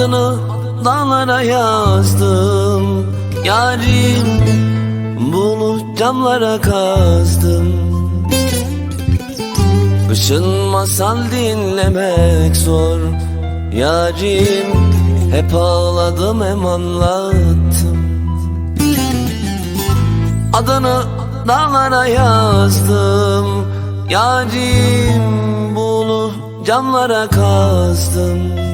Adını dağlara yazdım. Yarim bunu camlara kazdım. Kışın masal dinlemek zor. Yarim hep ağladım hem anlattım. Adını dağlara yazdım. Yarim bunu camlara kazdım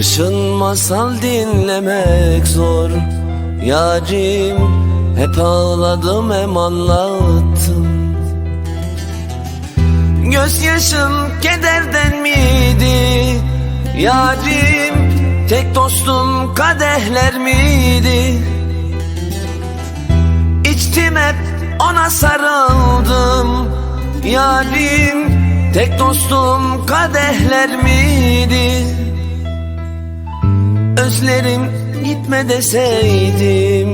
Kışın masal dinlemek zor. Yarim hep ağladım hem anlattım. Gözyaşım kederden miydi? Yarim tek dostum kadehler miydi? İçtim hep ona sarıldım. Yarim tek dostum kadehler miydi Özlerim gitme deseydim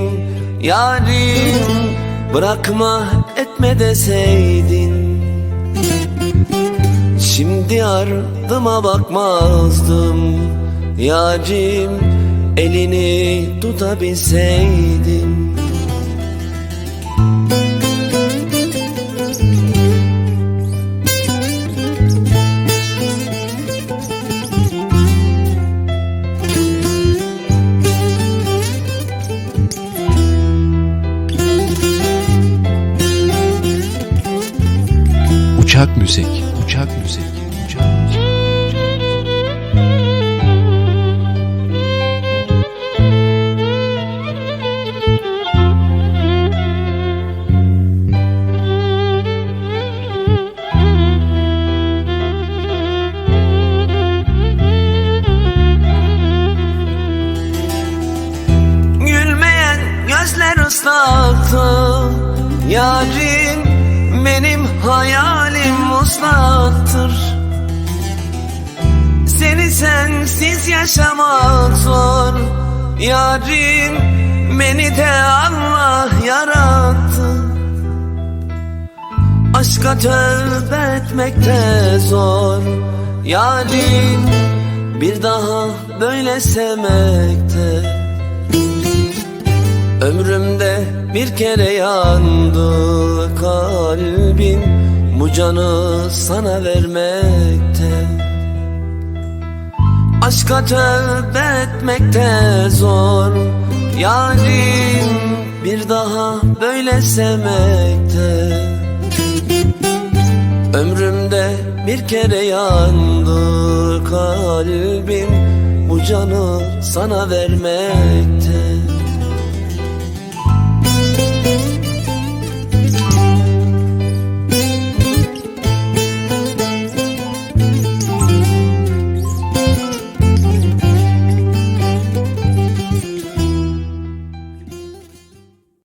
Yarim bırakma etme deseydin. Şimdi ardıma bakmazdım Yarim elini tutabilseydim müzik, uçak müzik, uçak müzik. Gözler ıslaktı Yarim benim hayalim uslaktır Seni sensiz yaşamak zor. Yarim beni de Allah yarattı. Aşka tövbe etmek de zor. Yarim bir daha böyle sevmekte Ömrümde bir kere yandı kalbim Bu canı sana vermekte. Aşka tövbe etmek de zor Yarim bir daha böyle sevmekte. Ömrümde bir kere yandı kalbim Bu canı sana vermekte